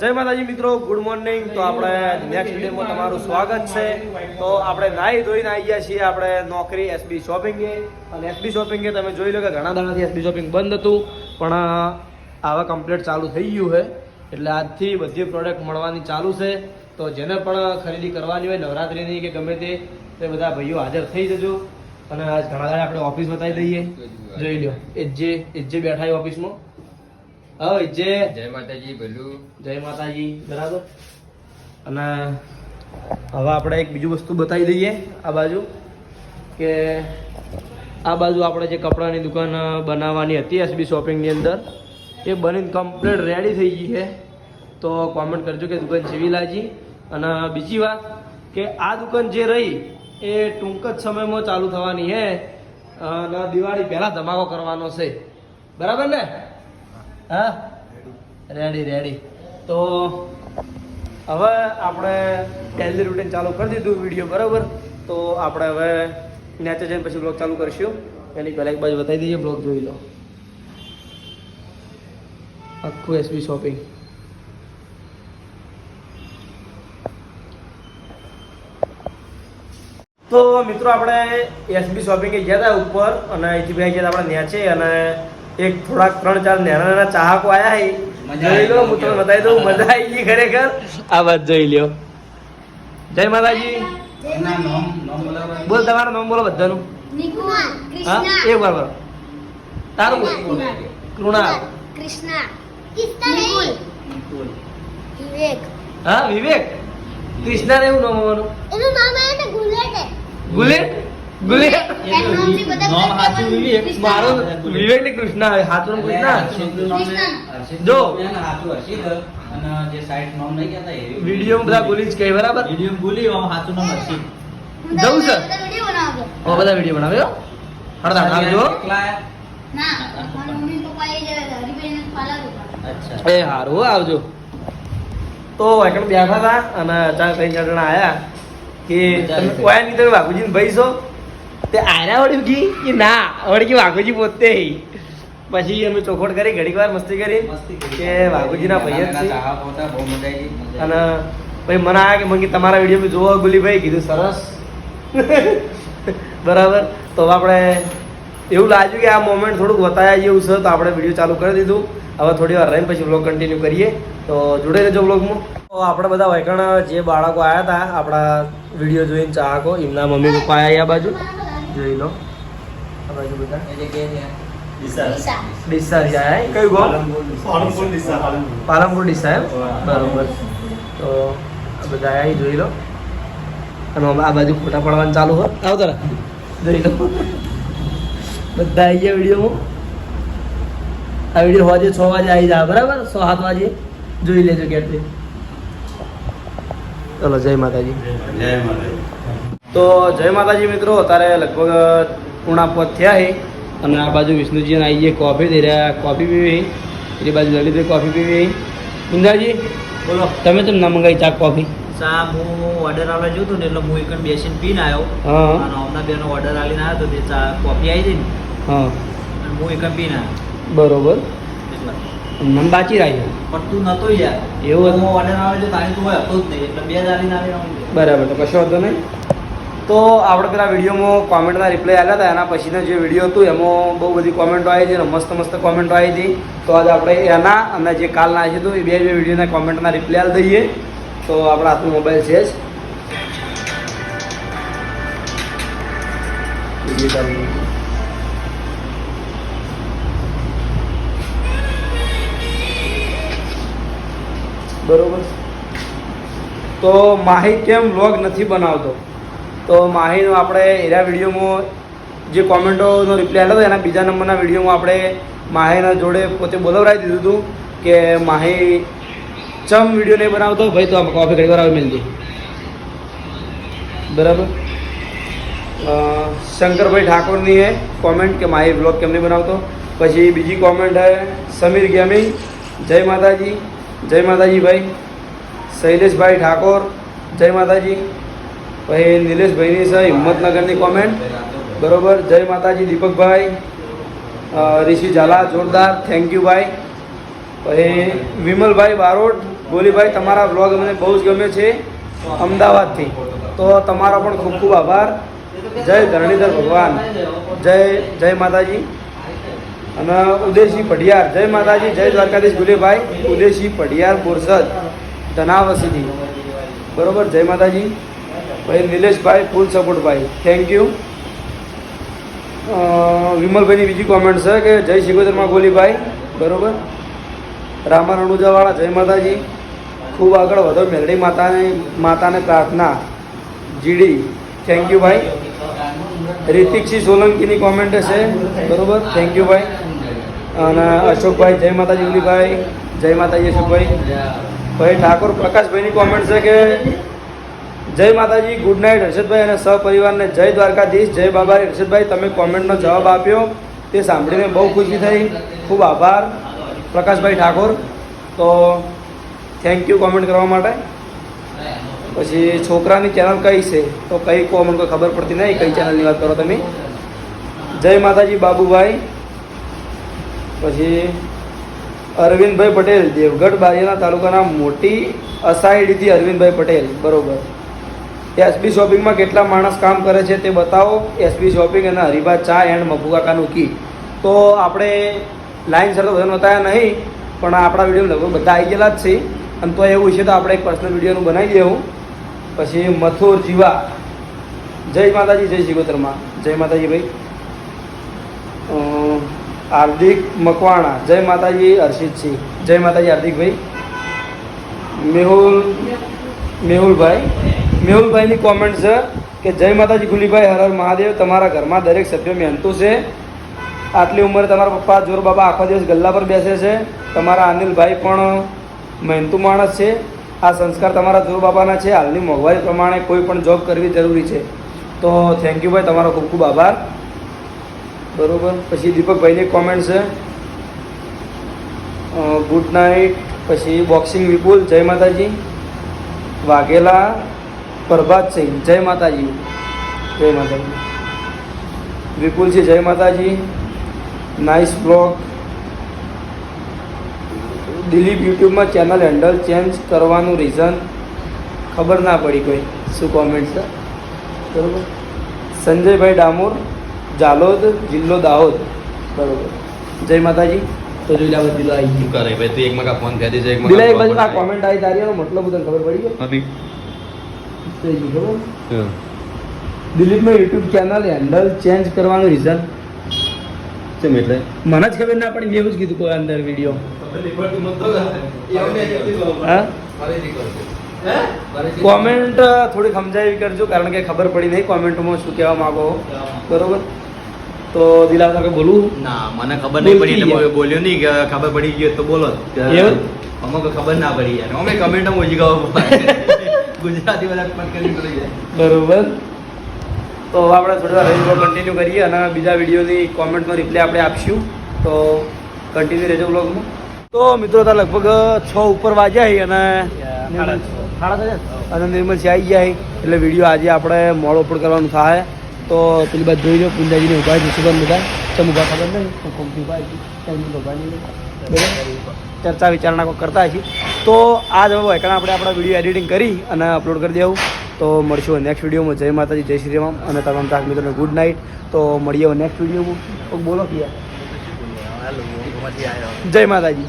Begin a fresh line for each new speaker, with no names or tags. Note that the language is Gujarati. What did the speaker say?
જય માતાજી મિત્રો ગુડ મોર્નિંગ તો આપણે નેક્સ્ટ વિડીયોમાં તમારું સ્વાગત છે. તો આપણે નાહી ધોઈને આવી ગયા છીએ આપણે નોકરી એસબી શોપિંગે અને એસબી શોપિંગે તમે જોઈ લો કે ઘણા દાડાથી એસબી શોપિંગ બંધ હતું. પણ આવા કમ્પ્લેટ ચાલુ થઈ ગયું છે. એટલે આજથી બધી પ્રોડક્ટ મળવાની ચાલુ છે. તો જેને પણ ખરીદી કરવાની હોય, નવરાત્રિની કે ગમે તે તે બધા ભાઈઓ હાજર થઈ જજો. અને આજ ઘણા દાડા આપણે ઓફિસ બતાવી દઈએ. જોઈ લો એ જે એ જે બેઠા ઓફિસમાં હા એ જે
જય માતાજી ભલું
જય માતાજી બરાબર? અને હવે આપણે એક બીજું વસ્તુ બતાવી દઈએ આ બાજુ કે આ બાજુ આપણે જે કપડાની દુકાન બનાવવાની હતી એસબી શોપિંગની અંદર એ બનીને કમ્પ્લીટ રેડી થઈ ગઈ છે. તો કોમેન્ટ કરજો કે દુકાન જેવી લાગી. અને બીજી વાત કે આ દુકાન જે રહી એ ટૂંક જ સમયમાં ચાલુ થવાની છે. અને દિવાળી પહેલાં ધમાકો કરવાનો છે. બરાબર ને? રેડી રેડી તો હવે આપણે ડેલી રૂટીન ચાલુ કરી દીધું વીડિયો બરાબર? તો આપણે હવે નેચે જઈને પછી બ્લોગ ચાલુ કરીશું. એની પહેલાં એક બાજુ બતાવી દઈએ બ્લોગ જોઈ લો. આખું એસબી શોપિંગ તો મિત્રો, આપણે એસબી શોપિંગે ગયા હતા ઉપર, અને અહીંથી ભાઈ ગયા આપણે નેચે, અને એક થોડાક ત્રણ ચાર નાના નાના ચાહકો આયા છે જોઈ લો હું તમને બતાવી દઉં મજા આવી ગઈ ખરેખર. આ વાત જોઈ લ્યો. જય માતાજી. બોલ તમારું નામ બોલો બધાનું. હા
કૃષ્ણા.
એક વાર બોલો તારું બોલ. કૃણાલ.
કૃષ્ણા. વિવેક.
હા વિવેક. કૃષ્ણા એવું નામ હોવાનું.
એનું નામ આવે ને ગુલેટ.
ગુલેટ?
નામ
નામ વિવેક.
મારું ને કૃષ્ણા હાથનું કૃષ્ણા. જો. વીડિયો બધા બોલી જ કહે બરાબર? જવું છે?
વિડિયો બનાવજો.
ઓ બધા વીડિયો બનાવ્યો હળદા
પપ્પા એ
હારું હો, આવજો. તો એકણ બેઠા હતા અને અચાનક ત્રણ ચાર જણા આયા કે તમે કોઈ નહીં તમે બાપુજી ભાઈ છો? તે આર્યા વળી કી ના? વળી કે વાઘુજી પોતે પછી અમે ચોખવટ કરી ઘડીક વાર મસ્તી કરી કે વાઘુજીના ભાઈ જ છે. અને ભાઈ મને આ કે મને તમારા વીડિયો બી જોવો ગુલીભાઈ. કીધું સરસ. બરાબર. તો આપણે એવું લાગ્યું કે આ મોમેન્ટ થોડુંક વતાયા જેવું છે તો આપણે વીડિયો ચાલુ કરી દીધું. હવે થોડી વાર રહીને પછી બ્લોગ કન્ટિન્યુ કરીએ. તો જોડે રહેજો બ્લોગમાં તો આપણે બધા વૈકણ જે બાળકો આવ્યા હતા આપણા વીડિયો જોઈને ચાહકો એમના મમ્મી પપ્પા આવ્યા આ બાજુ. જોઈ લો. આ બાજુ બધા.
ઈશા
ડીસા. થી આયા હે? કયું ગામ? પાલનપુર ડીસા. એમ? બરોબર. તો આ બધા આવી જોઈ લો. અને આ બાજુ ફોટા પડવાનું ચાલુ હોય આવો તારા. જોઈ લો. બધા આવી ગયા વિડીયોમાં આ વીડિયો વાજે છ વાગે આવી જાય બરાબર? છ સાત વાગે. જોઈ લેજો ક્યાંથી ચલો જય માતાજી. તો જય માતાજી મિત્રો અત્યારે લગભગ પૂર્ણા પદ થયા છે. અને આ બાજુ વિષ્ણુજી આવી ગયા કોફી દઈ રહ્યા કોફી પીવી એ બાજુ લલિતભાઈ કોફી પીવી ગુંજાજી બોલો. તમે તો ના મંગાવી ચા કોફી
ચા હું ઓર્ડર આલવા જોતો ને એટલે હું એક બેસીને પીને આવ્યો.
હા.
અને હમણાં બેનો ઓર્ડર આલીને આવ્યો તો તે ચા કોફી આવી હતી ને.
હા.
અને હું એક પીને આવ્યો.
બરોબર.
એટલે.
મન બાચી રાખ્યો
પણ તું નતો યાર.
એવું
ઓર્ડર આવે તારી તો હતો જ નહીં એટલે બે જ આલીને
બરાબર તો કશો વાંધો નહીં. તો આપણે પેલા વિડીયોમાં કોમેન્ટના રિપ્લાય આવ્યા હતા એના પછીનો જે વીડિયો હતું, એમાં બહુ બધી કોમેન્ટો આવી હતી મસ્ત મસ્ત કોમેન્ટો આવી હતી. તો આજે આપણે એના અને જે કાલના છે હતું એ બે બે વિડીયોના કોમેન્ટના રિપ્લાય આવી દઈએ. તો આપણા હાથમાં મોબાઈલ છે જ. બરોબર. તો માહી કેમ વ્લોગ નથી બનાવતો? તો માહીનો આપણે એના વિડીયોમાં જે કોમેન્ટોનો રિપ્લાય આવ્યો હતો, એના બીજા નંબરના વિડીયોમાં આપણે માહીના જોડે પોતે બોલાવરાવી દીધું હતું કે માહી ચમ વીડિયો નહીં બનાવતો? ભાઈ, તો કોફી ઘડી વાર આવી મળી બરાબર? શંકરભાઈ ઠાકોરની હે કોમેન્ટ કે માહી બ્લોગ કેમ નહીં બનાવતો? પછી બીજી કોમેન્ટ હે સમીર ગેમિંગ. જય માતાજી. જય માતાજી ભાઈ. શૈલેષભાઈ ઠાકોર. જય માતાજી. પછી નિલેશભાઈની છે હિંમતનગરની કોમેન્ટ બરોબર? જય માતાજી, દીપકભાઈ. ઋષિ ઝાલા, જોરદાર. થેન્ક યુ ભાઈ. પછી વિમલભાઈ બારોટ. ગોલીભાઈ તમારા બ્લોગ મને બહુ જ ગમે છે અમદાવાદથી. તો તમારો પણ ખૂબ ખૂબ આભાર. જય ધરણીધર ભગવાન. જય જય માતાજી. અને ઉદયસિંહ પઢિયાર. જય માતાજી, જય દ્વારકાધીશ ગુલેભાઈ. ઉદયસિંહ પઢિયાર બોરસદ, ધનાવસીથી. બરોબર? જય માતાજી. ભાઈ, નિલેશભાઈ ફૂલ સપોર્ટ ભાઈ. થેન્ક યુ વિમલભાઈની બીજી કોમેન્ટ છે કે જય શિકોતરમાં ગોલીભાઈ બરોબર? રામા રણુજાવાળા જય માતાજી. ખૂબ આગળ વધો. મેલડી માતાને માતાને પ્રાર્થના. જીડી થેન્ક યુ ભાઈ. રિતિકસિંહ સોલંકીની કોમેન્ટ છે. બરોબર? થેન્ક યુ ભાઈ. અને અશોકભાઈ, જય માતાજી ગોલીભાઈ જય માતાજી, અશોકભાઈ. ભાઈ, ઠાકોર પ્રકાશભાઈની કોમેન્ટ છે કે જય માતાજી, ગુડ નાઇટ હર્ષદભાઈ અને સહપરિવારને જય દ્વારકાધીશ, જય બાબા હર્ષદભાઈ, તમે કોમેન્ટનો જવાબ આપ્યો, તે સાંભળીને બહુ ખુશી થઈ. ખૂબ આભાર, પ્રકાશભાઈ ઠાકોર. તો થેન્ક યુ કોમેન્ટ કરવા માટે. પછી છોકરાની ચેનલ કઈ છે? તો કઈ કોમેન્ટ કોઈ ખબર પડતી નહીં, કઈ ચેનલની વાત કરો તમે. જય માતાજી, બાબુભાઈ. પછી અરવિંદભાઈ પટેલ, દેવગઢ બારિયાના તાલુકાના મોટી અસાઈડીથી અરવિંદભાઈ પટેલ. બરોબર. એસબી શોપિંગમાં કેટલા માણસ કામ કરે છે તે બતાવો. એસબી શોપિંગ અને હરિભા ચા એન્ડ મફુકાકાનું કી તો આપણે લાઈન સર તો બધાને બતાવ્યા નહીં, પણ આપણા વીડિયો લગભગ બધા આવી ગયેલા જ છે. અને તો એવું છે તો આપણે એક પર્સનલ વિડીયોનું બનાવી દેવું. પછી મથુર જીવા. જય માતાજી, જય શિકોતરમાં જય માતાજી ભાઈ. હાર્દિક મકવાણા. જય માતાજી, હર્ષિતસિંહ. જય માતાજી, હાર્દિકભાઈ. મેહુલ, મેહુલભાઈ. મેહુલભાઈની કોમેન્ટ છે કે, જય માતાજી ગુલીભાઈ, હર હર મહાદેવ, તમારા ઘરમાં દરેક સભ્ય મહેનતુ છે. આટલી ઉંમરે તમારા પપ્પા જોર બાબા આખો દિવસ ગલ્લા પર બેસે છે. તમારા અનિલભાઈ પણ મહેનતુ માણસ છે. આ સંસ્કાર તમારા જોર બાબાના છે. હાલની મોંઘવારી પ્રમાણે કોઈ પણ જોબ કરવી જરૂરી છે. તો થેન્ક યુ ભાઈ, તમારો ખૂબ ખૂબ આભાર. બરાબર? પછી દીપકભાઈની કોમેન્ટ છે. Good night. પછી બોક્સિંગ વિપુલ, જય માતાજી. વાઘેલા પ્રભાતસિંહ જય માતાજી. જય માતાજી. વિપુલસિંહ જય માતાજી. Nice blog. દિલીપ યુટ્યુબમાં ચેનલ હેન્ડલ ચેન્જ કરવાનું રીઝન ખબર ના પડી કોઈ. શું કોમેન્ટ છે? બરોબર? સંજયભાઈ ડામોર જાલોદ જિલ્લો દાહોદ. બરોબર. જય માતાજી. તો જોઈ લે બધી આવી ગયું
કરે. ભાઈ તું એક મગા ફોન કરી દેજે એક
દિલા એક બાજુ આ કોમેન્ટ આવી તારી મતલબ તને ખબર પડી ગયો
નથી.
થઈ ગયું ખબર દિલીપમાં યુટ્યુબ ચેનલ હેન્ડલ ચેન્જ કરવાનું રીઝન
કેમ એટલે?
મને જ ખબર ના પડી મેં એવું જ કીધું કોઈ અંદર વીડિયો હા? કોમેન્ટ થોડી સમજાવી કરજો કારણ કે ખબર પડી નહીં. કોમેન્ટમાં શું કહેવા માંગો બરોબર? તો દિલા સાથે બોલું?
ના મને ખબર નહીં પડી એટલે બોલ્યો નહીં કે ખબર પડી ગયો તો બોલો. અમુક ખબર ના પડી યાર. અમે કમેન્ટ ઓછી ગયો ગુજરાતી બધા પણ કરી પડી
બરોબર. તો આપણે થોડી વાર રેન્જ કન્ટિન્યુ કરીએ અને બીજા વિડીયોની કોમેન્ટનો રિપ્લાય આપણે આપશું. તો કન્ટિન્યુ રહેજો બ્લોગમાં તો મિત્રો તો લગભગ છ ઉપર વાગ્યા અને
સાડા છ.
અને નિર્મલ આવી ગયા એટલે વીડિયો આજે આપણે મોડો અપલોડ કરવાનું થાય. તો પેલી બાદ જોઈ લો પુંજાજીને ઊભા છે સુગંધ બધા? ચમ ઊભા ખબર નહીં? તો કોમથી ઊભા છે. ટાઈમ ચર્ચા વિચારણા કોઈ કરતા છીએ તો આ જ હવે કારણ આપણે આપણા વીડિયો એડિટિંગ કરી અને અપલોડ કરી દેવું. તો મળશું નેક્સ્ટ વિડીયોમાં જય માતાજી જય શ્રી રામ. અને તમામ ચાક મિત્રોને ગુડ નાઇટ તો મળીએ નેક્સ્ટ વિડીયોમાં બોલો કે જય માતાજી.